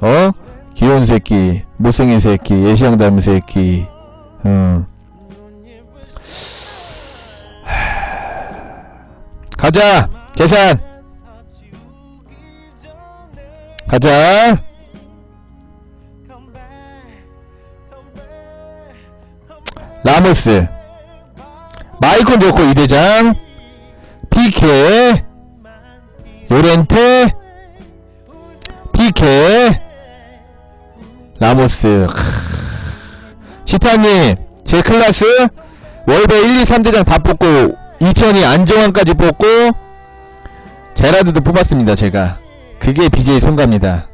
어? 귀여운 새끼, 못생긴 새끼, 예시양 닮은 새끼. 응. 가자! 계산! 가자! 라모스. 마이콘 좋고 이대장. 피케. 요렌테. 피케. 라모스. 크. 시타님, 제 클라스 월배 1, 2, 3대장 다 뽑고 2002 안정환까지 뽑고 제라드도 뽑았습니다, 제가. 그게 BJ 송가입니다.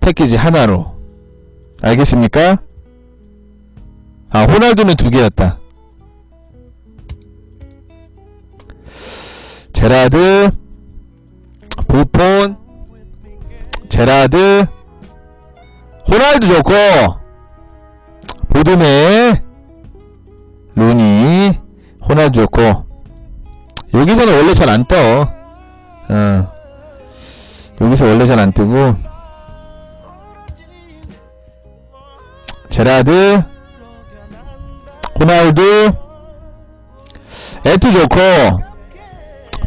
패키지 하나로. 알겠습니까? 아, 호날두는 두 개였다. 제라드, 부폰, 제라드, 호날두 좋고, 보드메, 루니, 호날두 좋고, 여기서는 원래 잘 안 떠. 어. 여기서 원래 잘 안 뜨고, 제라드, 호날두, 에투 좋고,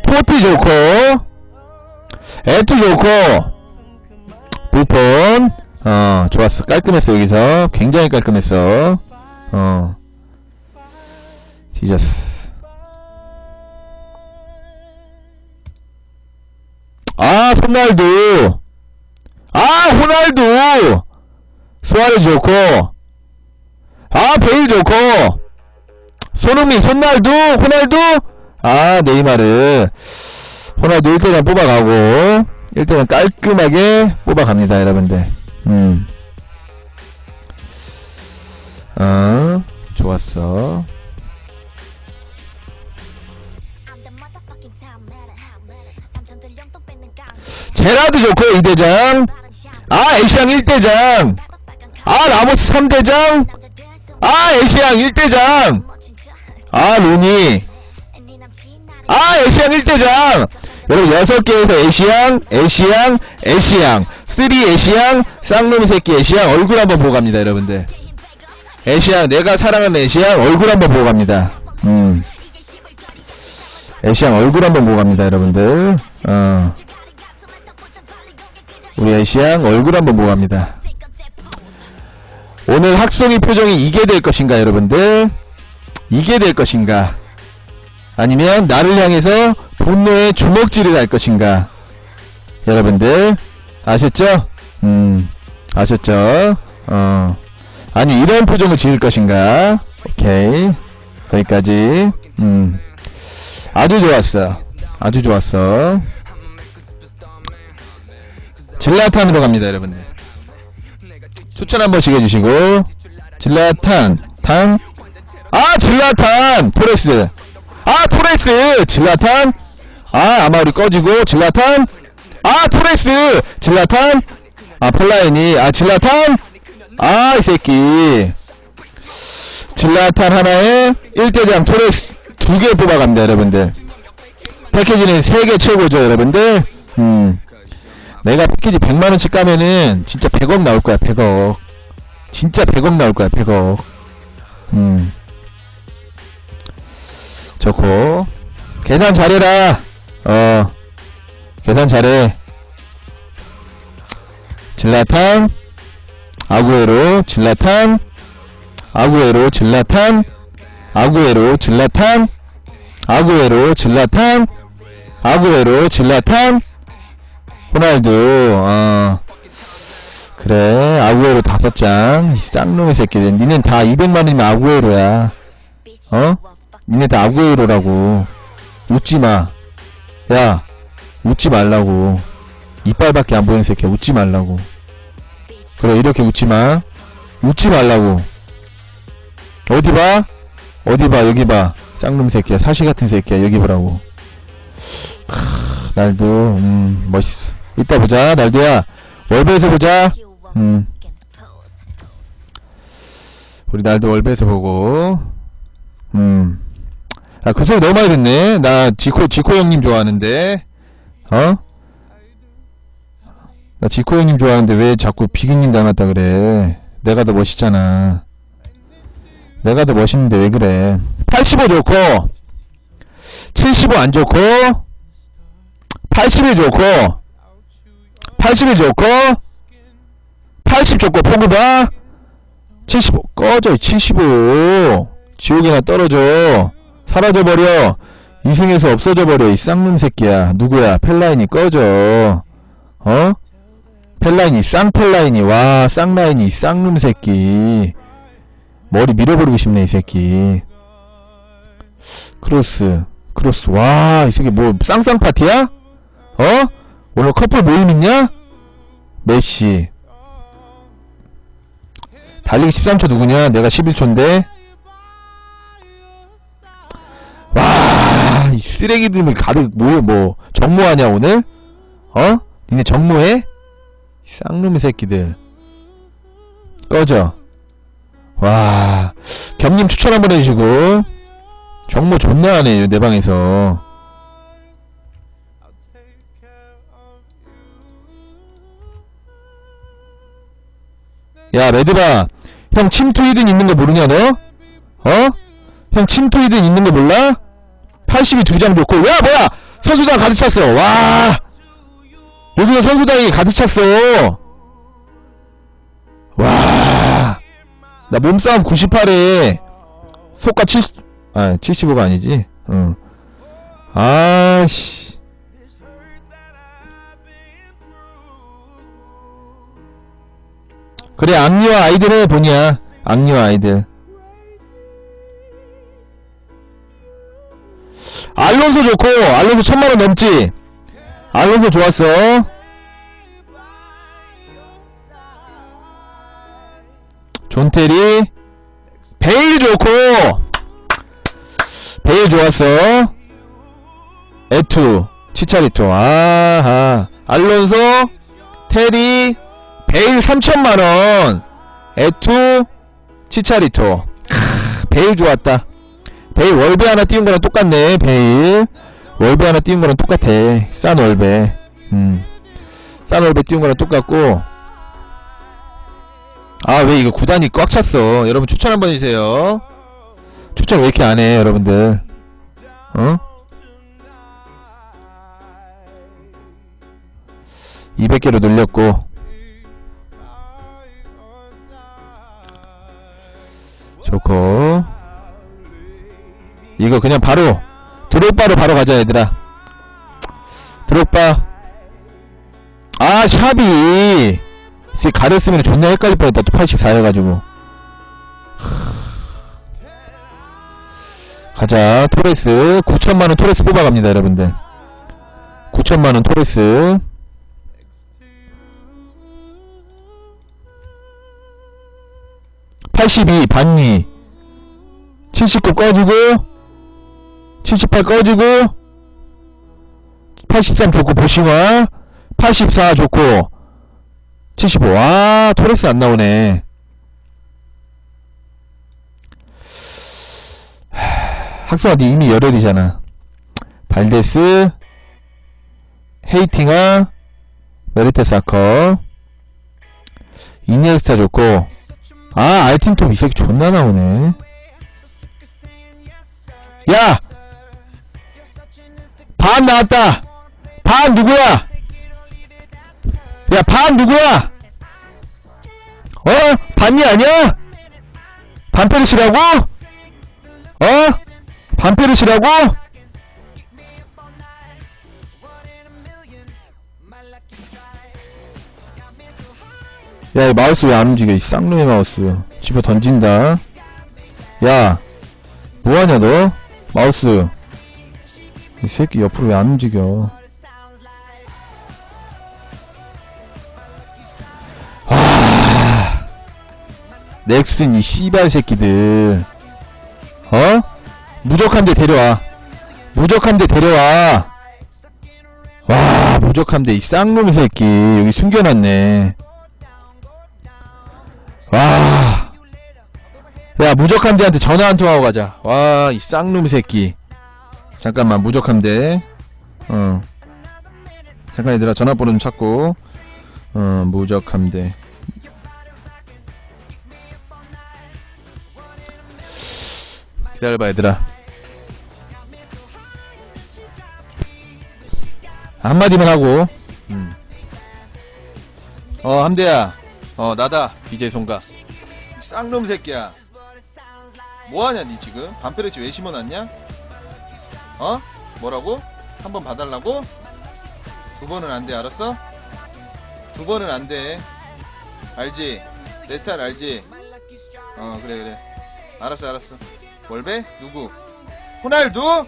포티 좋고, 에투 좋고, 부폰, 어, 좋았어. 깔끔했어, 여기서. 굉장히 깔끔했어. 어. 뒤졌어. 아, 손날두. 아, 호날두. 수아레 좋고. 아, 베일 좋고. 손흥민, 손날두, 호날두. 아, 네이마르. 호날두 1대장 뽑아가고. 1대장 깔끔하게 뽑아갑니다, 여러분들. 음. 어, 좋았어. 제라드 좋고 2대장. 아, 에시앙 1대장. 아, 라모스 3대장. 아, 에시앙 1대장. 아, 루니. 아, 에시앙 1대장. 여러분, 6개에서 에시앙, 에시앙, 에시앙. 3 에시앙, 쌍놈 새끼 에시앙. 얼굴 한번 보고 갑니다, 여러분들. 에시앙, 내가 사랑하는 에시앙, 얼굴 한번 보고 갑니다. 음. 에시앙 얼굴 한번 보고 갑니다, 여러분들. 어. 우리 에시앙 얼굴 한번 보고 갑니다. 오늘 학송이 표정이 이게 될 것인가, 여러분들? 이게 될 것인가? 아니면 나를 향해서 분노의 주먹질을 할 것인가? 여러분들 아셨죠? 음, 아셨죠? 어. 아니 이런 표정을 지을 것인가? 오케이. 거기까지. 음. 아주 좋았어. 아주 좋았어. 질라탄으로 갑니다, 여러분들. 추천 한 번씩 해주시고. 질라탄, 탄. 아, 질라탄! 토레스. 아, 토레스! 질라탄. 아, 아마 우리 꺼지고, 질라탄. 아, 토레스! 질라탄. 아, 폴라인이. 아, 질라탄. 아, 이 새끼. 질라탄 하나에 1대장 토레스 두 개 뽑아갑니다, 여러분들. 패키지는 3개 최고죠, 여러분들. 음. 내가 패키지 100만원씩 까면은 진짜 100억 나올 거야, 100억. 진짜 100억 나올 거야, 100억. 음. 좋고. 계산 잘해라. 어. 계산 잘해. 질라탄. 아구에로, 질라탄. 아구에로, 질라탄. 아구에로, 질라탄. 아구에로, 질라탄. 아구에로, 질라탄. 호날두, 어. 그래, 아구에로 다섯 장. 이 쌍놈의 새끼들. 니넨 다 200만원이면 아구에로야. 어? 니네 다 아구에로라고. 웃지 마. 야, 웃지 말라고. 이빨밖에 안 보이는 새끼야. 웃지 말라고. 그래, 이렇게 웃지 마. 웃지 말라고. 어디 봐? 어디 봐, 여기 봐. 쌍놈 새끼야. 사시 같은 새끼야. 여기 보라고. 크, 날도, 음, 멋있어. 이따 보자, 날도야. 월배에서 보자. 음. 우리 날도 월배에서 보고. 음. 아, 그 소리 너무 많이 듣네. 나 지코, 지코 형님 좋아하는데. 어? 나 지코 형님 좋아하는데 왜 자꾸 비기님 닮았다 그래? 내가 더 멋있잖아. 내가 더 멋있는데 왜 그래? 85 좋고. 75 안 좋고. 81 좋고. 81 좋고. 80 좋고 포그바 75 꺼져 75 지옥에나 떨어져. 사라져버려 이승에서 없어져 버려 이 쌍놈 새끼야 누구야 펠라인이 꺼져 어? 펠라인이 쌍펠라인이 와 쌍라인이 쌍놈 새끼 머리 밀어버리고 싶네 이 새끼 크로스 크로스 와 이 새끼 뭐 쌍쌍 파티야? 어? 오늘 커플 모임 있냐? 메시 달리기 13초 누구냐? 내가 11초인데 쓰레기들이 가득 모여, 뭐, 정모하냐, 오늘? 어? 니네 정모해? 쌍놈의 새끼들. 꺼져. 와, 겸님 추천 한번 해주시고, 정모 존나 하네, 내 방에서. 야, 레드바, 형 침투 히든 있는 거 모르냐, 너? 어? 형 침투 히든 있는 거 몰라? 82 두 장 좋고, 야, 뭐야! 선수단 가득 찼어, 와! 여기서 선수단이 가득 찼어! 와! 나 몸싸움 98에, 속가 70, 아, 75가 아니지, 응. 아씨. 그래, 악리와 아이들의 본이야. 악리와 아이들. 알론소 좋고, 알론소 천만원 넘지? 알론소 좋았어. 존테리. 베일 좋고, 베일 좋았어. 에투, 치차리토, 아하. 알론소, 테리, 베일 3천만원. 에투, 치차리토. 크, 베일 좋았다. 베일 월배 하나 띄운 거랑 똑같네, 베일. 월배 하나 띄운 거랑 똑같아. 싼 월배. 음. 싼 월배 띄운 거랑 똑같고. 아, 왜 이거 구단이 꽉 찼어. 여러분 추천 한번 해주세요. 추천 왜 이렇게 안 해, 여러분들. 어? 200개로 늘렸고. 좋고. 이거 그냥 바로 드롭바로 바로 가자 얘들아. 드롭바. 아 샵이 이제 가렸으면 존나 헷갈릴 뻔했다. 또 84 해가지고. 가자. 토레스. 9천만원 토레스 뽑아갑니다 여러분들. 9천만원 토레스. (82) 반니 79 꺼지고 78 꺼지고 83 좋고 보싱화 84 좋고 75 아, 토레스 안 나오네. 하, 학수아 니 이미 열혈이잖아. 발데스 헤이팅아 메리테 사커 이니에스타 좋고 아 알팀톱 이 새끼 존나 나오네. 야! 반 나왔다! 반 누구야? 야, 반 누구야? 어? 반이 아니야? 반페르시라고? 어? 반페르시라고? 야, 이 마우스 왜 안 움직여? 이 쌍놈의 마우스. 집어 던진다. 야, 뭐하냐, 너? 마우스. 이 새끼 옆으로 왜 안 움직여? 와. 넥슨 이 씨발 새끼들. 어? 무적함대 데려와. 무적함대 데려와. 와, 무적함대 이 쌍놈 새끼 여기 숨겨놨네. 와. 야, 무적함대한테 전화 한 통하고 가자. 와, 이 쌍놈 새끼. 잠깐만, 무적함대. 어. 잠깐 얘들아, 전화번호 좀 찾고. 어 무적 함대 기다려봐 얘들아 한마디만 하고 음. 어 함대야 어 나다 BJ 송가 쌍놈 새끼야 뭐하냐 니 지금 반페르치 왜 심어놨냐 어? 뭐라고? 한 번 봐달라고? 두 번은 안 돼 알았어? 두 번은 안 돼 알지? 내 스타일 알지? 어 그래 그래 알았어 알았어 월배? 누구? 호날두?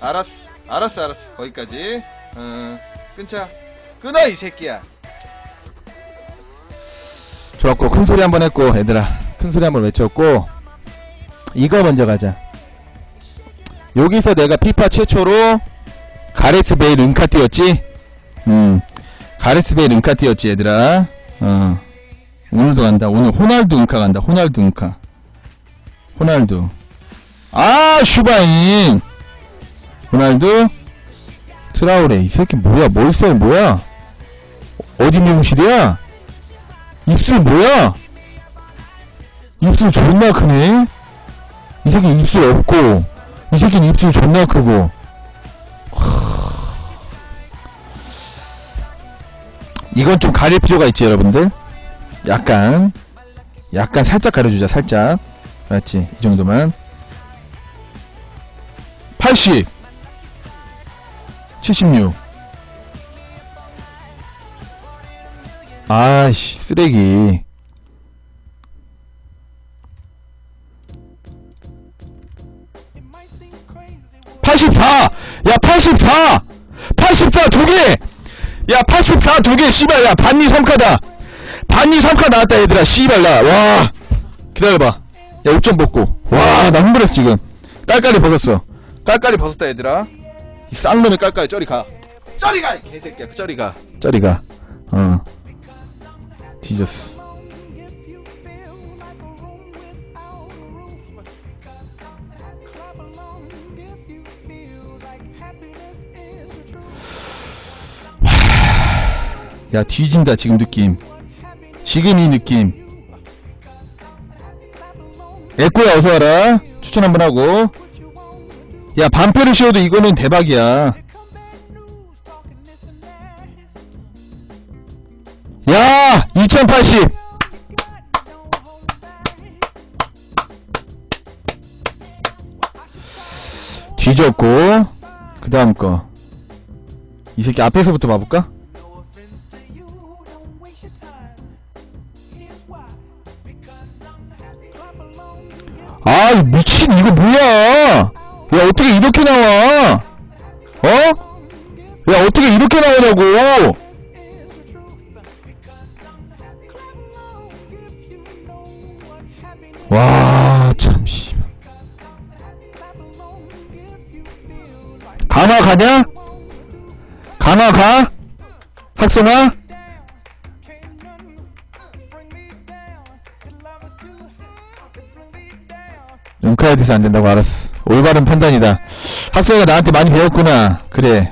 알았어 알았어 알았어 거기까지 어 끊자 끊어 이 새끼야 좋았고 큰 소리 한 번 했고 얘들아 큰 소리 한 번 외쳤고 이거 먼저 가자 여기서 내가 피파 최초로 가레스 베일 은카 띄었지? 음. 가레스 베일 은카 띄었지 얘들아. 어. 오늘도 간다. 오늘 호날두 은카 간다. 호날두 은카. 호날두. 아 슈바인! 호날두? 트라우레 이 새끼 뭐야? 머리스타일 뭐야? 어디 미용실이야? 입술 뭐야? 입술 존나 크네? 이 새끼 입술 없고 이 새끼는 입술 존나 크고. 이건 좀 가릴 필요가 있지 여러분들? 약간 약간 살짝 가려주자 살짝. 알았지? 이 정도만. 80 76 아이씨 쓰레기 (84) 야 (84) (84) 두개 야, 84 두 개, 씨발, 야, 반니 3카다. 반니 3카 나왔다, 얘들아, 씨발, 나, 와. 기다려봐. 야, 옷좀 벗고. 와, 나 흥분했어, 지금. 깔깔이 벗었어. 깔깔이 벗었다, 얘들아. 이 쌍놈의 깔깔이, 저리 가. 저리 가! 이 개새끼야, 저리 가. 저리 가. 어. 뒤졌어. 야 뒤진다 지금 느낌. 지금 이 느낌. 에코야 어서와라. 추천 한번 하고. 야 반페르 시어도 이거는 대박이야. 야 2080 뒤졌고 그 다음 거. 이 새끼 앞에서부터 봐볼까? 아 미친 이거 뭐야 야 어떻게 이렇게 나와 어? 야 어떻게 이렇게 나오냐고 와 참씨 강화 가냐? 강화 가? 학생아? 해서 안 된다고 알았어. 올바른 판단이다. 학생가 나한테 많이 배웠구나. 그래.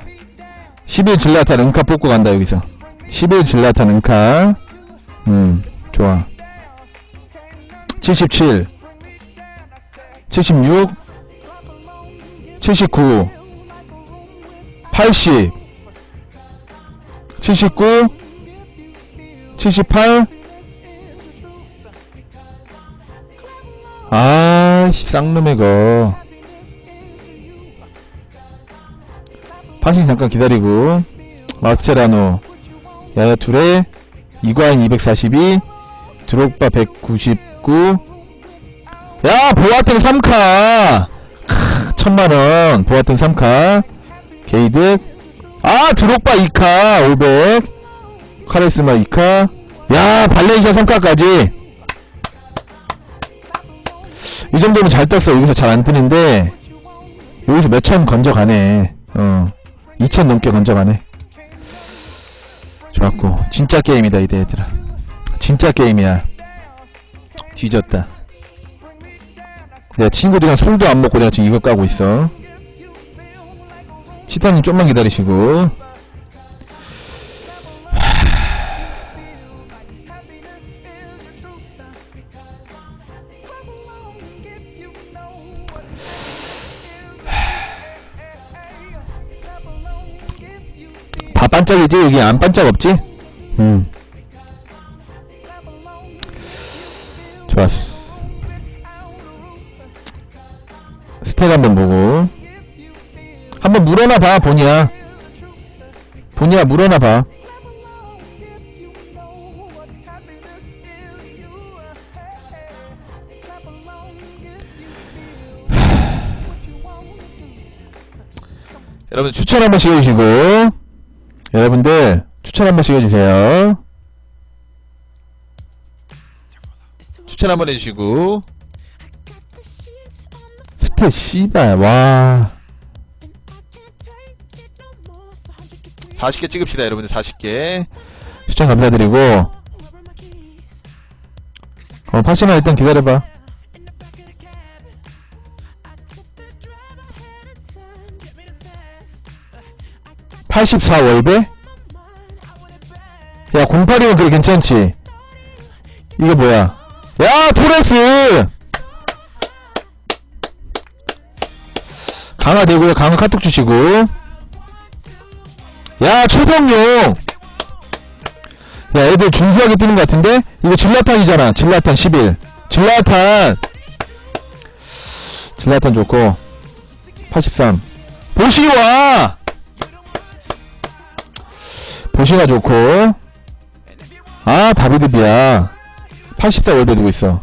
11 질라탄 은카 뽑고 간다 여기서. 11 질라탄 은카. 음, 좋아. 77 76 79 80 79 78 아씨 쌍놈의 거. 파싱 잠깐 기다리고. 마스체라노. 야야 둘에 이과인 242 드록바 199 야 보아탱 3카. 크, 천만원. 보아탱 3카. 게이드 아 드록바 2카 500 카레스마 2카. 야 발렌시아 3카까지 이 정도면 잘 떴어. 여기서 잘 안 뜨는데 여기서 몇 천 건져가네. 어, 2천 넘게 건져가네. 좋았고 진짜 게임이다 이대 얘들아. 진짜 게임이야. 뒤졌다. 내가 친구들이랑 술도 안 먹고 내가 지금 이거 까고 있어. 치타님 좀만 기다리시고. 반짝이지? 여기 안 반짝 없지? 음. 좋았어. 스택 한번 보고. 한번 물어나 봐, 본이야. 본이야, 물어나 봐. 여러분 추천 한 번 씩 해주시고 여러분들 추천 한 번씩 해주세요. 추천 한번 해주시고. 스탯 씨발 와. 40개 찍읍시다 여러분들 40개. 추천 감사드리고. 어 파시나 일단 기다려봐 84 월배? 야 082면 그래 괜찮지? 이거 뭐야? 야 토레스! 강화 되고요. 강화 카톡 주시고. 야 최성용! 야 애들 준수하게 뜨는 것 같은데? 이거 질라탄이잖아. 질라탄 11 질라탄! 질라탄 좋고. 83 보시와 보시가 좋고. 아 다비드 비야. 84 월배 누구 있어?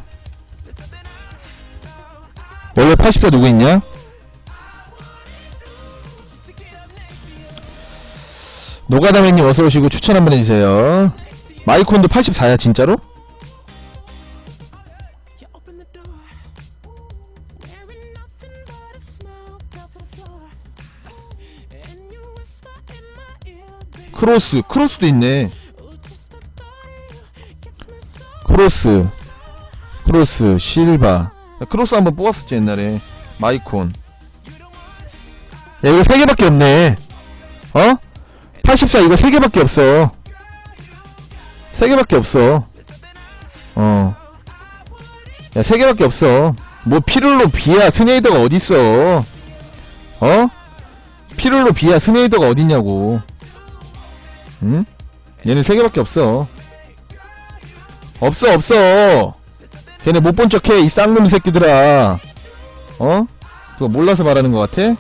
원래 84 누구 있냐? 노가다맨님 어서오시고 추천 한번 해주세요. 마이콘도 84야 진짜로? 크로스 크로스도 있네. 크로스 크로스 실바. 야, 크로스 한번 뽑았었지 옛날에. 마이콘. 야 이거 3개밖에 없네. 어? 84 이거 3개밖에 없어. 3개밖에 없어. 어. 야 3개밖에 없어. 뭐 피를로 비야 스네이더가 어딨어? 어? 피를로 비야 스네이더가 어딨냐고 응? 얘는 3개밖에 없어 없어 없어 걔네 못 본 척해 이 쌍놈 새끼들아 어? 그거 몰라서 말하는 것 같아?